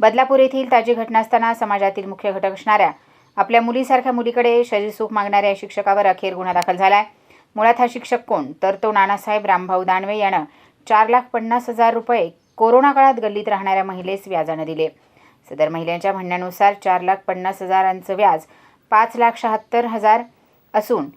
बदलापूर येथील ताजी घटना असताना समाजातील मुख्य घटक असणाऱ्या आपल्या मुलीसारख्या मुलीकडे शरीरसुख मागणाऱ्या शिक्षकावर अखेर गुन्हा दाखल झालाय. मुळात हा शिक्षक कोण? तर तो नानासाहेब रामभाऊ दानवे यानं चार लाख पन्नास हजार रुपये कोरोना काळात गल्लीत राहणाऱ्या महिलेस व्याजानं दिले. सदर महिलेच्या म्हणण्यानुसार चार लाख पन्नास हजारांचं व्याज पाच लाख शहात्तर हजार असून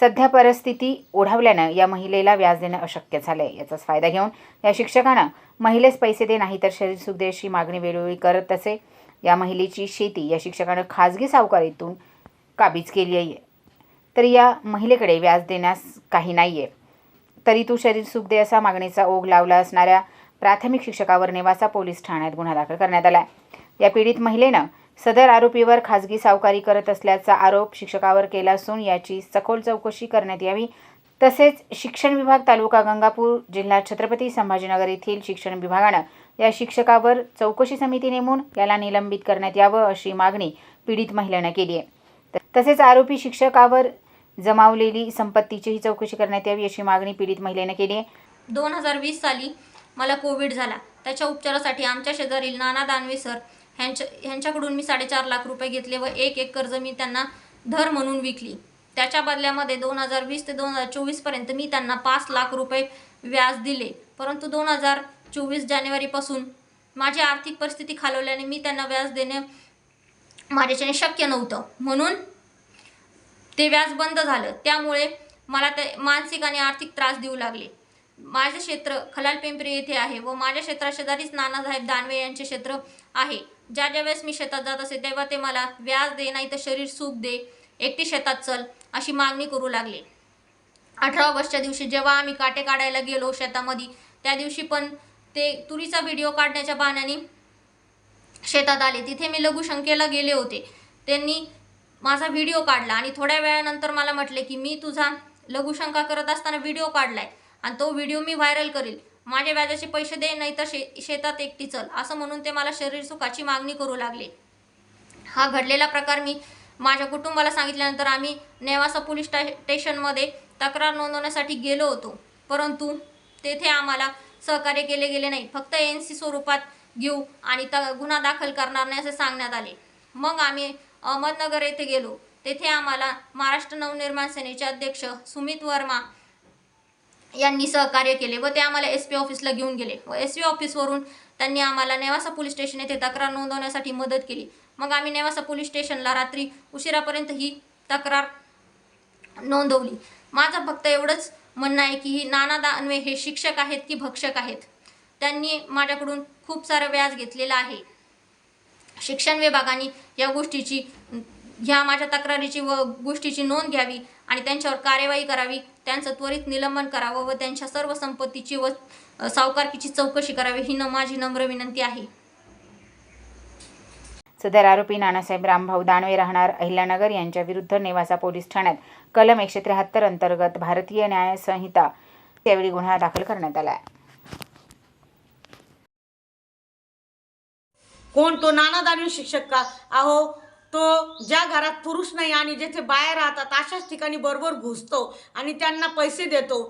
सध्या परिस्थिती ओढावल्यानं या महिलेला व्याज देणं अशक्य झालंय. याचाच फायदा घेऊन या शिक्षकानं महिलेस पैसे दे नाही तर शरीर सुख दे अशी मागणी वेळोवेळी करत असे या महिलेची शेती या शिक्षकानं खाजगी सावकारीतून काबीज केली आहे. तर या महिलेकडे व्याज देण्यास काही नाही आहे तरी तू शरीर सुख दे असा मागणीचा ओघ लावला असणाऱ्या प्राथमिक शिक्षकावर नेवासा पोलीस ठाण्यात गुन्हा दाखल करण्यात आला या पीडित महिलेनं सदर आरोपीवर खाजगी सावकारी करत असल्याचा आरोप शिक्षकावर केला असून याची सखोल चौकशी करण्यात यावी. तसेच शिक्षण विभाग तालुका गंगापूर जिल्हा छत्रपती संभाजीनगर येथील शिक्षण विभागानं या शिक्षकावर चौकशी समिती नेमून याला निलंबित करण्यात यावं अशी मागणी पीडित महिलेनं केली आहे. तसेच आरोपी शिक्षकावर जमावलेली संपत्तीचीही चौकशी करण्यात यावी अशी मागणी पीडित महिलेनं केली आहे. दोन हजार वीस साली मला कोविड झाला. त्याच्या उपचारासाठी आमच्या शेजारील नाना दानवे सर ह्यांच्या ह्यांच्याकडून मी साडेचार लाख रुपये घेतले व एक एक कर्ज मी त्यांना धर म्हणून विकली. त्याच्या बदल्यामध्ये दोन हजार वीस ते दोन हजार चोवीसपर्यंत मी त्यांना पाच लाख रुपये व्याज दिले. परंतु दोन हजार चोवीस जानेवारीपासून माझी आर्थिक परिस्थिती खालवल्याने मी त्यांना व्याज देणे माझ्याच्याने शक्य नव्हतं. म्हणून ते व्याज बंद झालं. त्यामुळे मला ते मानसिक आणि आर्थिक त्रास देऊ लागले. माझे क्षेत्र खलाल पिंपरी येथे आहे व माझ्या क्षेत्राशेजारीच नानासाहेब दानवे यांचे क्षेत्र आहे. ज्या ज्या वेळेस मी शेतात जात असे तेव्हा ते मला व्याज दे नाही तर शरीर सुख दे एकटी शेतात चल अशी मागणी करू लागले. अठरा ऑगस्टच्या दिवशी जेव्हा आम्ही काटे काढायला गेलो शेतामध्ये त्या दिवशी पण ते तुरीचा व्हिडिओ काढण्याच्या बहाण्याने शेतात आले. तिथे मी लघुशंकेला गेले होते. त्यांनी माझा व्हिडिओ काढला आणि थोड्या वेळानंतर मला म्हटले की मी तुझा लघुशंका करत असताना व्हिडिओ काढलाय आणि तो व्हिडिओ मी व्हायरल करील. माझ्या व्याजाचे पैसे दे नाही तर शे शेतात एकटी चल. असं म्हणून ते मला शरीर सुखाची मागणी करू लागले. हा घडलेला प्रकार मी माझ्या कुटुंबाला सांगितल्यानंतर आम्ही नेवासा पोलीस स्टा स्टेशनमध्ये तक्रार नोंदवण्यासाठी गेलो होतो. परंतु तेथे आम्हाला सहकार्य केले गेले नाही. फक्त एन सी स्वरूपात घेऊ आणि त गुन्हा दाखल करणार नाही असे सांगण्यात आले. मग आम्ही अहमदनगर येथे गेलो. तेथे आम्हाला महाराष्ट्र नवनिर्माण सेनेचे अध्यक्ष सुमित वर्मा यांनी सहकार्य केले व ते आम्हाला एस पी ऑफिसला घेऊन गेले. व एस पी ऑफिसवरून त्यांनी आम्हाला नेवासा पोलीस स्टेशन येथे तक्रार नोंदवण्यासाठी मदत केली. मग आम्ही नेवासा पोलीस स्टेशनला रात्री उशिरापर्यंत ही तक्रार नोंदवली. माझं फक्त एवढंच म्हणणं आहे की ही नाना दानवे हे शिक्षक आहेत की भक्षक आहेत? त्यांनी माझ्याकडून खूप सारं व्याज घेतलेलं आहे. शिक्षण विभागाने या गोष्टीची ह्या माझ्या तक्रारीची व गोष्टीची नोंद घ्यावी आणि त्यांच्यावर कार्यवाही करावी त्यांचं त्वरित निलंबन करावं व त्यांच्या सर्व संपत्तीची व सावकारकीची चौकशी करावी ही न माझी नम्र विनंती आहे. सदर आरोपी नानासाहेब रामभाऊ दानवे राहणार अहिल्यानगर यांच्या विरुद्ध नेवासा पोलीस ठाण्यात कलम एकशे त्र्याहत्तर अंतर्गत भारतीय न्याय संहिता त्यावेळी गुन्हा दाखल करण्यात आला आहे. कोण तो नाना दानवे शिक्षक का? अहो तो ज्या घरात पुरुष नाही आणि जेथे बाया राहतात अशाच ठिकाणी बरोबर घुसतो आणि त्यांना पैसे देतो.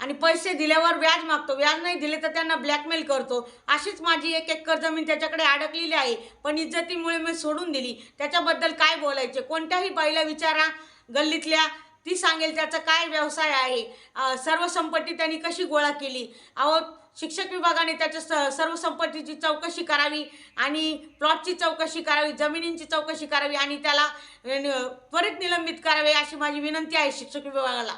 आणि पैसे दिल्यावर व्याज मागतो. व्याज नाही दिले तर त्यांना ब्लॅकमेल करतो. अशीच माझी एक एकर जमीन त्याच्याकडे अडकलेली आहे. पण इज्जतीमुळे मी सोडून दिली. त्याच्याबद्दल काय बोलायचे? कोणत्याही बाईला विचारा. गल्लीतल्या ती सांगेल त्याचा काय व्यवसाय आहे? सर्व संपत्ती त्यांनी कशी गोळा केली? अहो शिक्षक विभागाने त्याच्या स सर्व संपत्तीची चौकशी करावी आणि प्लॉटची चौकशी करावी जमिनींची चौकशी करावी आणि त्याला त्वरित निलंबित करावे अशी माझी विनंती आहे शिक्षक विभागाला.